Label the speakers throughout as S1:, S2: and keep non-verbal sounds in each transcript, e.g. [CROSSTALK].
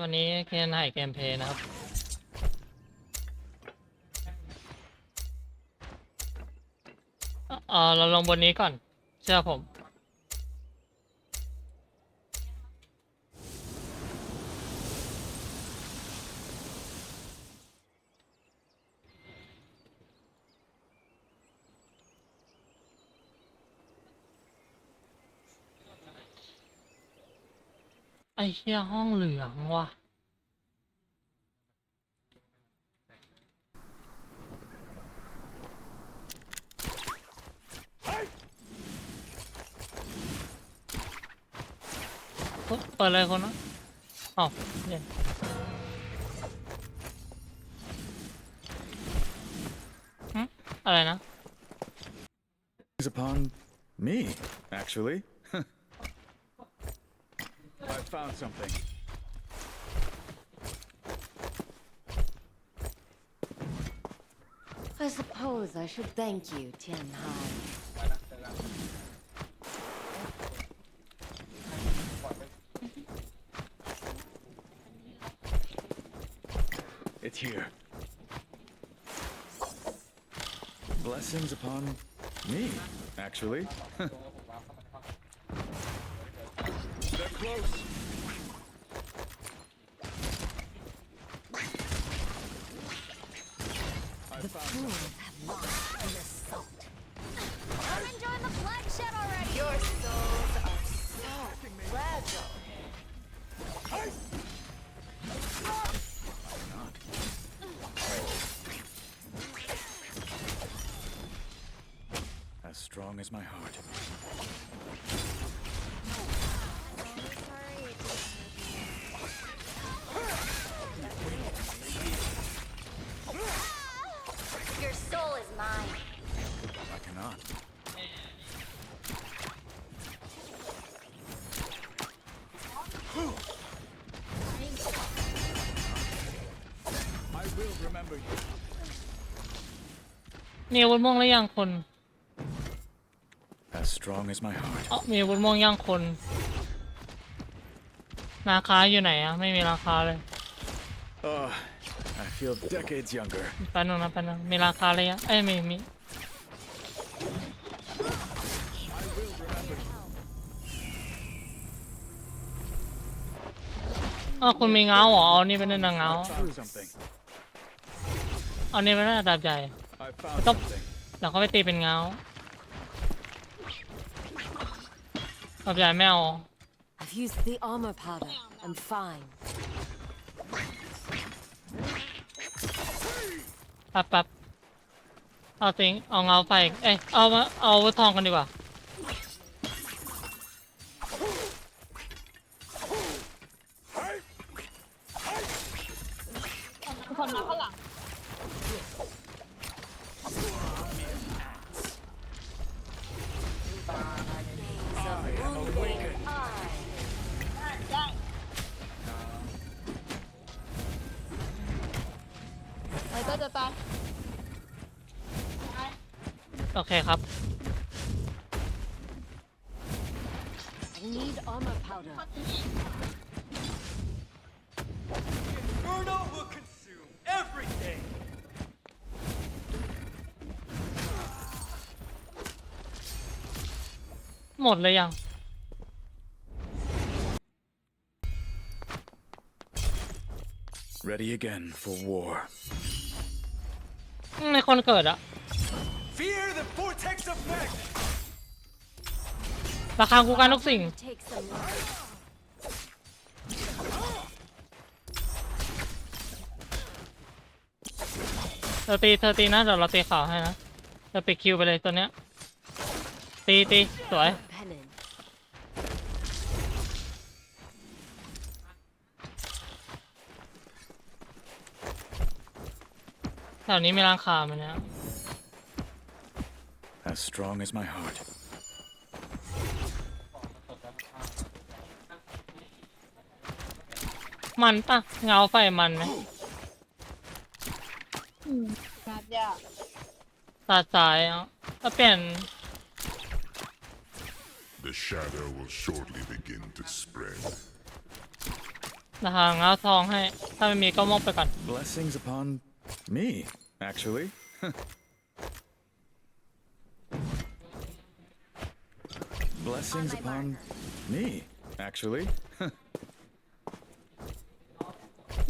S1: วันนี้เคนถ่ายเกมเพย์นะครับ เออเราลงบนนี้ก่อน เชื่อผม ไอ้เหี้ยห้องเหลืองว่ะ เฮ้ยเปิดเลยคนนะอ๋อเนี่ยหึอะไรนะ
S2: It's upon me, actually. I found something.
S3: I suppose I should thank you, Tian Hai.
S2: It's here. Blessings upon me, actually. [LAUGHS] They're close.
S3: The fools have lost an assault.
S4: Come and join the bloodshed already.
S3: Your souls are so fragile.
S2: As strong as my heart.
S4: Your
S2: I cannot. I will remember you.
S1: มีอาวุธม่วงหรือยังคน
S2: As strong as my heart.
S1: เอ๋อมีอาวุธม่วงยังคน ราคาอยู่ไหนอะไม่มีราคาเลย
S2: Oh, I feel decades younger.
S1: แป๊บนึงนะแป๊บนึงมีราคาเลยอะเอ้ยมีมี อ๋อคุณมีเงาเหรอเอานี่เป็นหนังเงา
S2: Found something.
S1: เอานี่เป็นระดับใหญ่
S2: I found
S1: Stop.
S2: something.
S1: แล้วเขาไปตีเป็นเงาระดับใหญ่ไม่เอา
S3: I've used the armor powder. I'm fine.
S1: แป๊บแป๊บเอาติงเอาเงาไฟเอ้ยเอามาเอาอาวุธทองกันดีกว่า
S4: ไอ้ก็จะตาย
S1: โอเคครับ
S3: I need armor powder.
S5: Inferno will consume everything!
S1: หมดเลยยัง
S2: Ready again for war.
S1: อืมในคนเกิดอะ
S5: Fear the vortex of Meg!
S1: ราคากูการทุกสิ่ง
S3: Take some rest.
S1: เธอตีเธอตีนะเดี๋ยวเราตีข่าวให้นะเธอปิดคิวไปเลยตัวเนี้ย ตีตีสวย แถวนี้มีร้านค้าไหมเนี่ย
S2: As strong as my heart.
S1: มันปะเงาไฟมันไหม
S4: นัดยาก
S1: ตัดสายอะก็เปลี่ยน
S6: The shadow will shortly begin to spread.
S1: นะฮะง้าทองให้ ถ้าไม่มีก็มองไปก่อน
S2: Blessings upon me, actually. Blessings
S4: On my
S2: upon me, actually.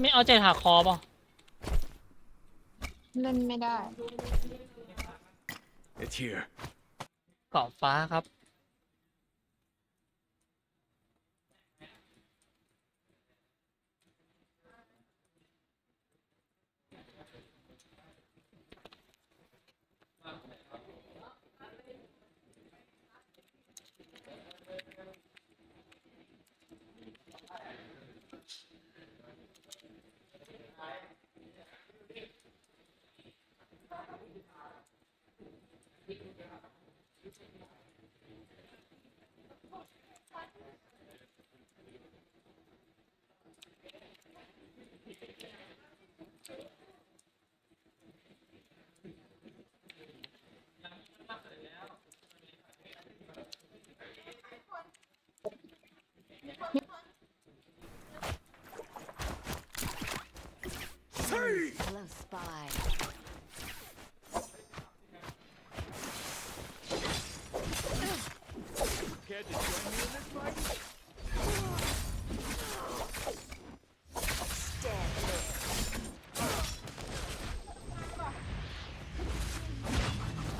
S1: ไม่เอาเจ็ดหักคอเปล่ะ
S4: เล่นไม่ได้
S2: It's here.
S1: เกาะฟ้าครับ
S3: Close by.
S2: Care to join me in this fight?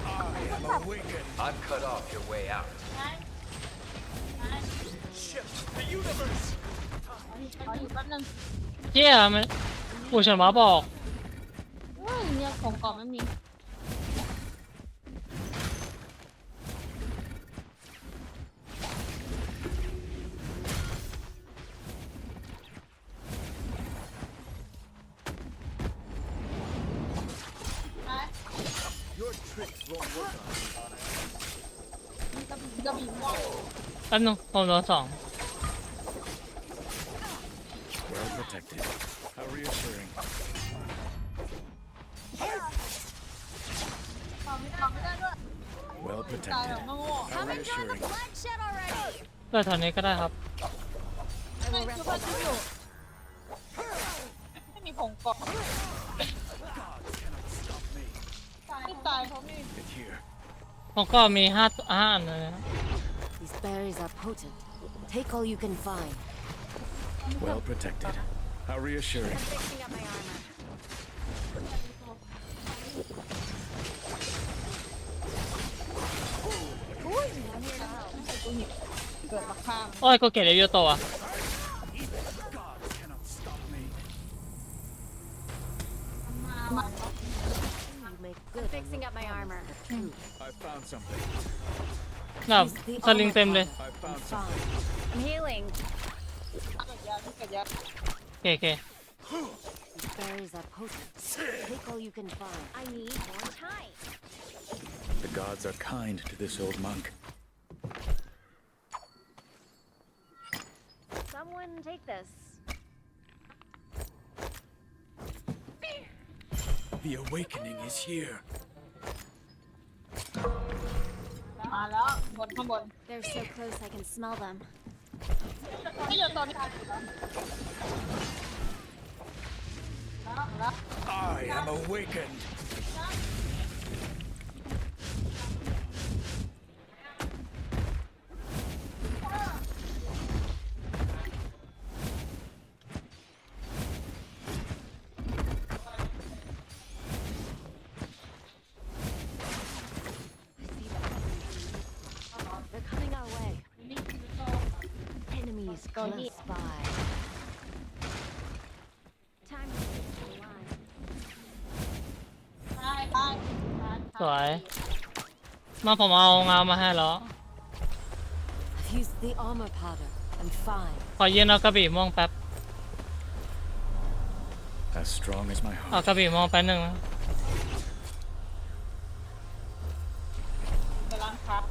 S2: I am awakened.
S5: I've cut off your way out. Shift the universe.
S4: ขออยู่แป๊บ
S1: ก
S4: ระบี่กระบี่ม่วง
S1: แป๊บนึงผมโดนสอง
S2: Well protected. How reassuring.
S4: กล่องไม่กล่องไม่ได้ด้วย
S2: Well
S4: ตาย
S2: protected.
S4: แบบโง่
S2: How reassuring.
S4: bloodshed already
S1: เปิดแถวนี้ก็ได้ครับ
S4: ก็มี
S1: ห้าห้าอันเลยนะ
S3: These berries are potent. Take all you can find.
S2: Well protected. How reassuring.
S4: fixing up my armor อุ้ยอันนี้นะไอ้ตัวหิบเกิดมาข้าม
S1: โอ้ยก็เกลียดเอโยโตะอะ
S3: make good on
S4: fixing
S3: your
S4: up my armor
S2: I found something.
S1: แบบ
S3: Use the
S1: สลิง
S3: armor
S1: เต็มเลย
S3: powder
S2: I
S3: and
S2: found something.
S3: find.
S4: I'm healing เกิดยาเกิดยา
S1: โอเคโอเค
S3: These berries are potent. Take all you can find.
S4: I need more time
S2: The gods are kind to this old monk.
S4: someone take this
S2: The awakening is here.
S4: มาแล้วบนข้างบน
S3: They're so close I can smell them.
S4: ไม่โยนตอนนี้แล้วแล้ว
S2: I am awakened.
S4: Go
S3: close
S4: here.
S3: by.
S4: time to fix the line
S1: สวย มาผมเอางามาให้แล้ว
S3: I've used the armor powder. I'm fine.
S1: ขอเย็นเอากระบี่ม่วงแป๊บ
S2: As strong as my
S1: เอา
S2: heart.
S1: กระบี่ม่วงแป๊บหนึ่งนะ
S4: ไปล้างครับ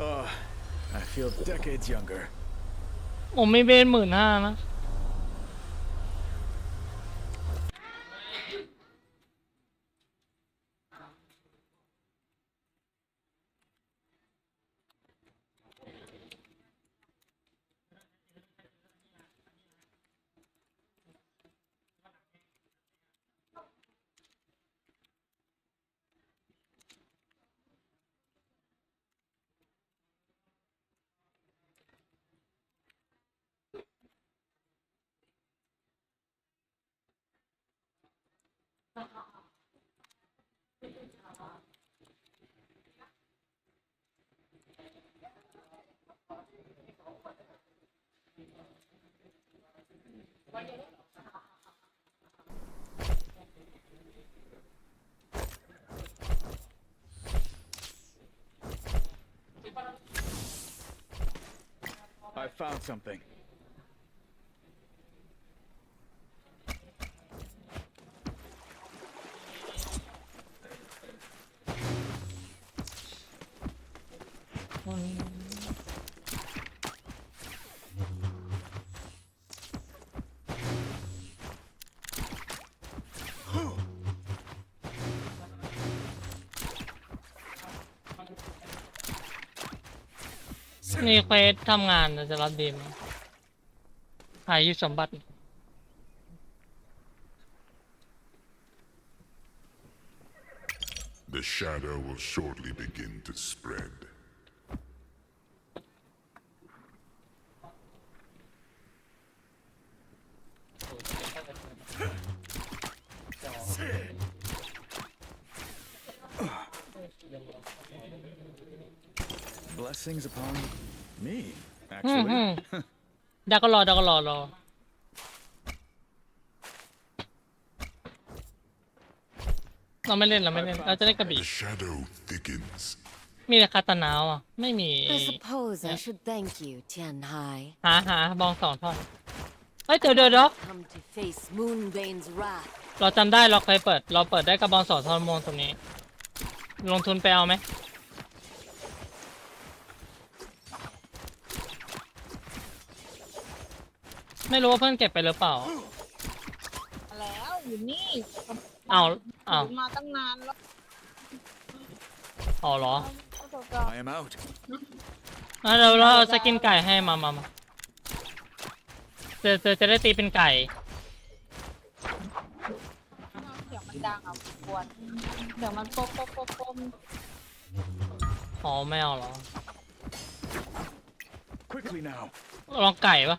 S2: Oh, I feel decades younger.
S1: ผมมีเบนหมื่นห้านะ
S2: I found something.
S1: นี่เควสทำงานจะรับดีไหมหายยุสมบัติ
S6: The shadow will shortly begin to spread.
S2: Blessings upon me,
S1: อืม
S2: actually.
S1: อืมเดี๋ยวก็รอเดี๋ยวก็รอรอ เราไม่เล่นเราไม่เล่น เราจะเล่นกระบี่
S6: The shadow thickens.
S1: มีแต่คาตาหนาวอะ ไม่มี
S3: I suppose I should thank you, Tian Hai.
S1: หาหาบองสองท่อนเฮ้ยเดี๋ยวเดี๋ยวเดี๋ยว
S3: Come to face Moonbane's wrath.
S1: เราจำได้เราเคยเปิด เราเปิดได้กระบองสองท่อนโมงตรงนี้ ลงทุนไปเอาไหม ไม่รู้ว่าเพื่อนเก็บไปหรือเปล่า
S4: มาแล้วอยู่นี่
S1: เอาเอา
S4: มาตั้งนานแล้ว
S1: เอาเหรอ
S4: ประสบการณ์
S2: I am out.
S1: อะเราเราเอาสกินไก่ให้มามามาเจอเจอจะได้ตีเป็นไก่
S4: เสียงมันดังอะกวนเดี๋ยวมันโป๊ะโป๊ะโป๊ะโป๊ะ
S1: อ๋อไม่เอาเหรอ
S2: Quickly now.
S1: ลองไก่ปะ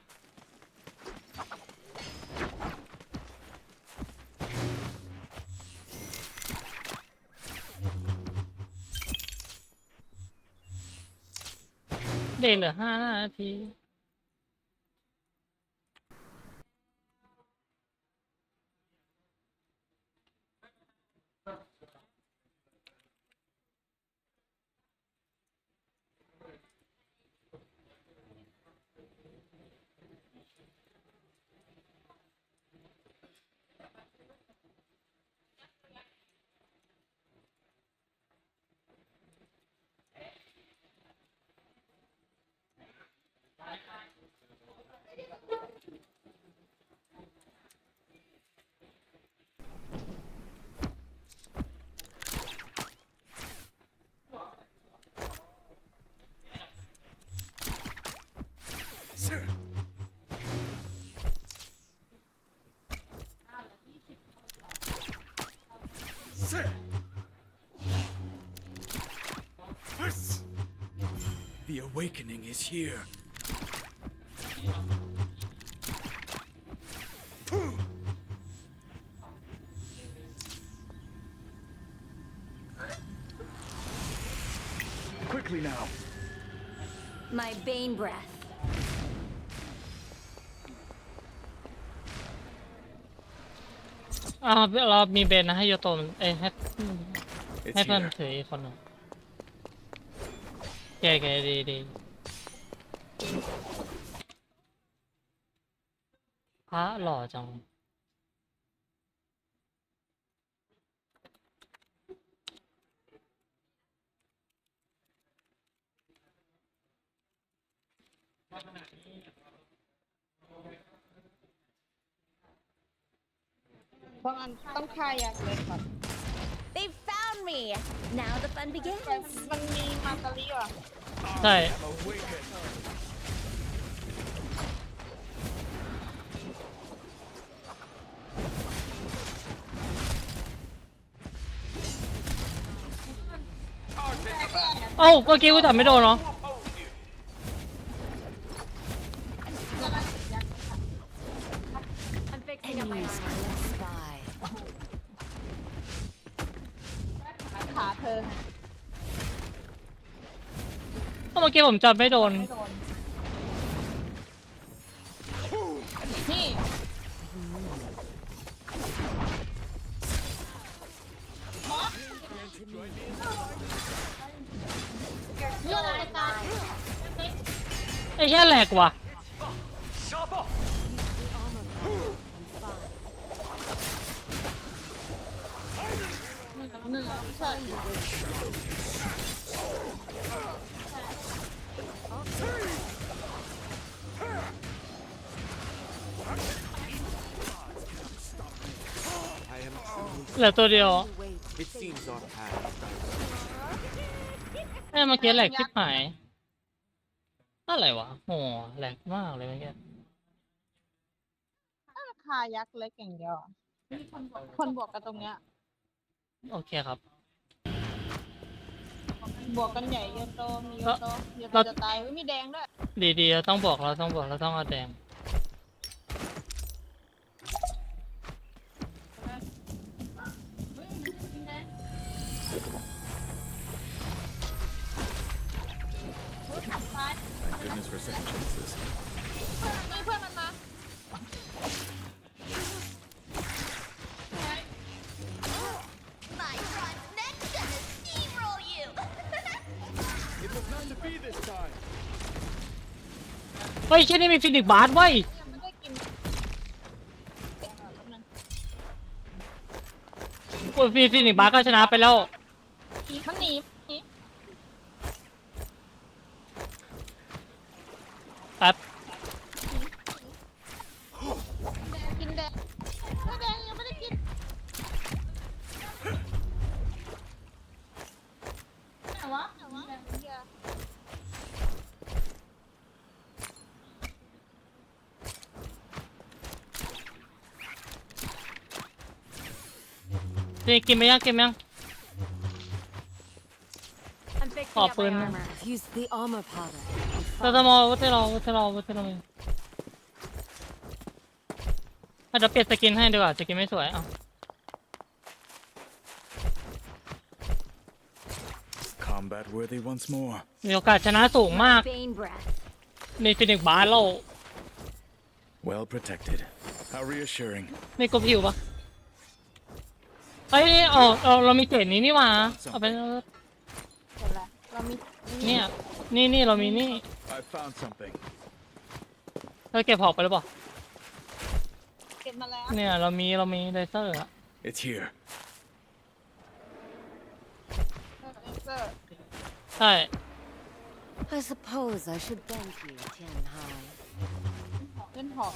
S1: เด็เหลือห้านาที
S2: The awakening is here. Quickly now.
S3: My Bane breath.
S1: อ่าเรามีเบนนะให้โยโตมเอ้ยให้ให้เพื่อนถืออีกคนหนึ่งแกแกดีดีพระหล่อจัง
S4: บางอันต้องคายอย่างเลยก่อน
S3: They found me. Now the fun
S4: แต่
S3: begins.
S4: มันมีมาตาลีว่ะ
S1: ใช่
S2: Awaken.
S1: เอ้าเมื่อกี้กูจับไม่โดนเนาะ
S4: เอ้า
S1: เมื่อกี้ผมจับไม่โดน
S4: ไม่โดนนี่
S3: You're
S1: ไอ้แค่แหลกว่ะ
S5: Sharp off!
S4: หนึ่งใช่
S1: เหลือตัวเดียว
S7: It seems our paths
S1: ไอ้เมื่อกี้แหลกชิบหายอะไรวะโหแหลกมากเลยเมื่อกี้
S4: ราคายักษ์เล็กอย่างเดียวอะคนบวกกันตรงเนี้ย
S1: โอเคครับ
S4: บวกกันใหญ่เยอะโตมีเยอะโตเยอะโต
S1: เรา
S4: จะตายไม่มีแดงด้วย
S1: ดีๆเราต้องบอกเราต้องบอกเราต้องเอาแดง
S2: goodness for second chances.
S4: มีเพื่อนมันมา
S8: My son's next gonna steamroll you.
S2: It was not to be this time.
S1: เฮ้ยแค่นี้มีฟินิกซ์บาร์สไว้ย
S4: ยังไม่ได้กิน
S1: กูมีฟินิกซ์บาร์สก็ชนะไปแล้ว
S4: มันหนีหนี
S1: แป๊บ
S4: กินแดงไม่แดงยังไม่ได้กินไหนวะไหนวะเหี้ย
S1: นี่กินไหมยังกินไหมยัง
S3: I'm fixing
S1: Oh,
S3: up my
S1: put in there.
S3: armor. Use the armor powder.
S1: เราจะมองวัตเตอร์เราวัตเตอร์เราวัตเตอร์เราอาจจะเปลี่ยนสกินให้ดีกว่าสกินไม่สวยเอ้า
S2: Combat worthy once more.
S1: มีโอกาสชนะสูงมาก
S3: Bane breath.
S1: มีฟินิกซ์บาร์สแล้ว
S2: Well protected. How reassuring.
S1: มีกบผิวปะ เฮ้ยนี่เอาเราเรามีเศษนี้นี่หว่าเอาไป
S4: เห็นแล้วเรามี
S1: เนี่ย นี่นี่เรามีนี่
S2: I found something.
S1: เราเก็บหอกไปหรือเปล่า
S4: เก็บมาแล้ว
S1: เนี่ยเรามีเรามีเลเซอร์อะ
S2: It's here.
S4: เลเซอร์
S1: ใช่
S3: I suppose I should thank you, Tian Hai.
S4: เล่นหอก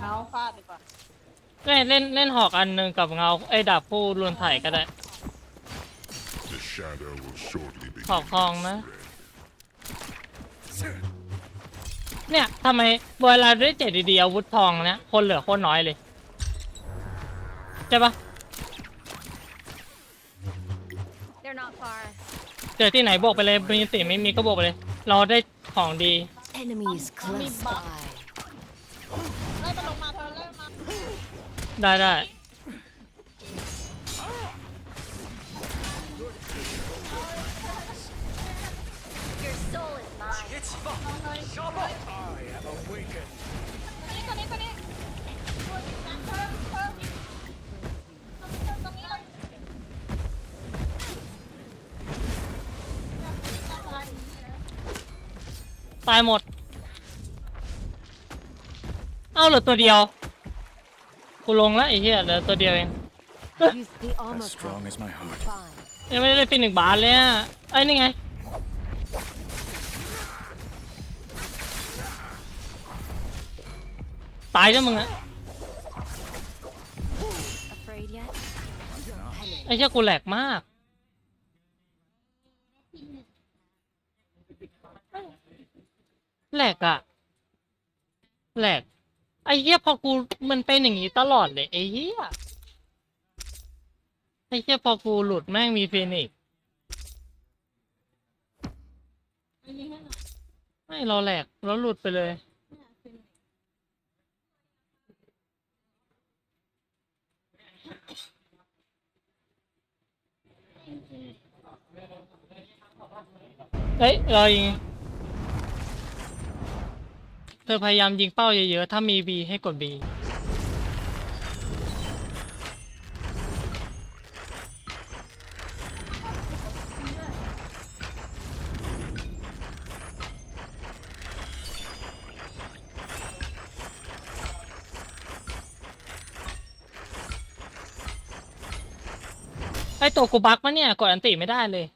S4: เมาฟาดดีกว่า
S1: เล่นเล่นเล่นหอกอันหนึ่งกับเงาไอ้ดาบผู้ลวนไถ่ก็ได้
S6: The shadow will shortly
S1: หอก
S6: begin
S1: ทองนะ
S6: to spread.
S1: เนี่ยทำไมเวลาได้เจ็ดดีๆอาวุธทองเนี่ยคนเหลือโคนน้อยเลยใช่ปะ
S3: They're not far.
S1: เจอที่ไหนบอกไปเลยมีสิไม่มีก็บอกไปเลย เราได้ของดี
S3: Enemies close by.
S4: ได้
S1: ได้
S8: Your soul is mine.
S5: It's fun! Sharp off!
S4: นี่ตัวนี้ตัวนี้เพิ่มเพิ่มเพิ่มเพิ่มตรงนี้เลย
S1: ตายหมด เอ้าเหลือตัวเดียว กูลงแล้วไอ้เหี้ยเหลือตัวเดียวเอง
S3: Use the armor
S2: As strong
S3: powder.
S2: as my heart.
S3: Fine.
S1: ยังไม่ได้ฟินหนึ่งบาทเลยอะไอ้ยนี่ไง ตายจ้ะมึงอะ
S3: Afraid yet?
S1: ไอ้เชี่ยกูแหลกมาก แหลกอะแหลก ไอ้เหี้ยพอกูมันเป็นอย่างงี้ตลอดเลยไอ้เหี้ยไอ้เหี้ยพอกูหลุดแม่งมีฟินิกซ์ไม่เราแหลกแล้วหลุดไปเลยเฮ้ยเรายิง เธอพยายามยิงเป้าเยอะๆ ถ้ามี B ให้กด B ไอตัวกูบักมะเนี่ย กดอันติไม่ได้เลย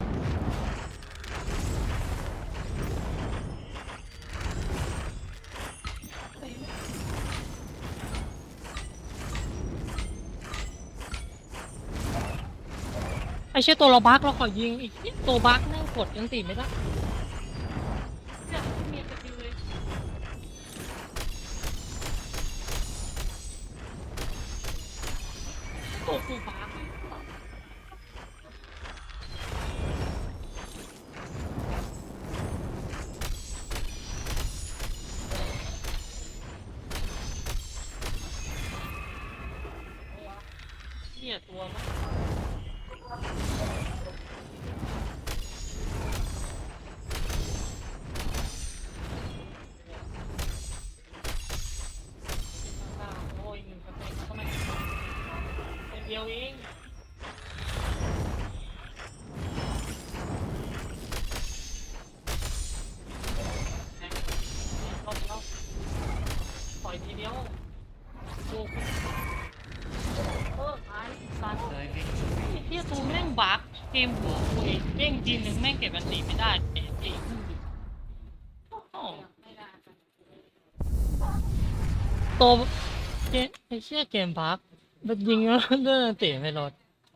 S1: ไอเชี่ยตัวเราบักเราขอยิงอีกตัวบักแม่งกดยังตีไม่ได้เนี่ยไม่มีสกิลเลยตัวกูบัก เหี้ยตัวมันโอ้ยหนึ่งเปอร์เซ็นต์เข้ามาเป็นเดี ยวเองรอบรอบปล่อยทีเดียวโอ้โหเออไอ้สัตว์เลยไอ้เฮียตัวแม่งบักเกมหัวกูเองเด้งทีนึงแม่งเก็บอันตีไม่ได้ไอ้ไอ้โอ้โหตัวเกมไอ้เชี่ยเกมบัก มันยิงแล้วเดินอันตีไม่ลด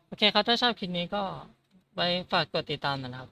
S1: โอเคครับ ถ้าชอบคลิปนี้ก็ไปฝากกดติดตามนะครับ